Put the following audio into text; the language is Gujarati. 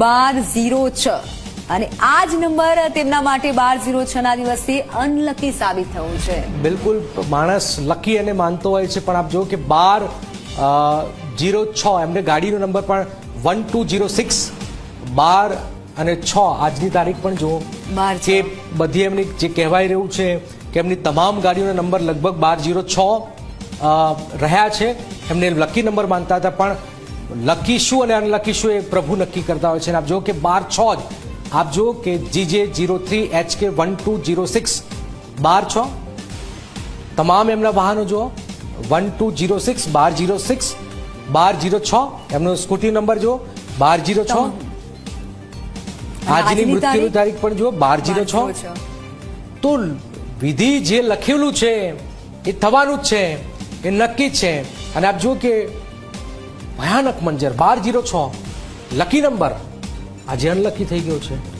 બાર ઝીરો છ. અને આ જ નંબર તેમના માટે બાર ઝીરો છ ના દિવસે અનલકી સાબિત થયો છે. બિલકુલ માણસ લકી અને માનતો હોય છે પણ આપ જુઓ કે બાર ઝીરો છ એમને ગાડીનો નંબર પણ વન ટુ જીરો સિક્સ બાર અને છ આજની તારીખ પણ બાર જે બધી એમની જે કહેવાય રહ્યું છે કે એમની તમામ ગાડીઓના નંબર લગભગ બાર ઝીરો છ રહ્યા છે. એમને લકી નંબર માનતા હતા પણ લકી શું અને અનલખીશું એ પ્રભુ નક્કી કરતા હોય છે આપ જો કે બાર છ જ. આપ જો કે G J zero three H K one two zero six. બાર છ. તમામ એમના વાહનો જુઓ. વન ટુ જીરો સિક્સ બાર જીરો સિક્સ બાર જીરો છ. એમનો સ્કૂટી નંબર જુઓ. બાર જીરો છ. આજની મૃત્યુની તારીખ? પણ જુઓ બાર જીરો છ. તો વિધિ જે લખેલું છે એ થવાનું જ છે એ નક્કી છે. અને આપ જુઓ કે ભયાનક મંજર બાર જીરો છ. લકી નંબર આજે અનલકી થઈ ગયો છે.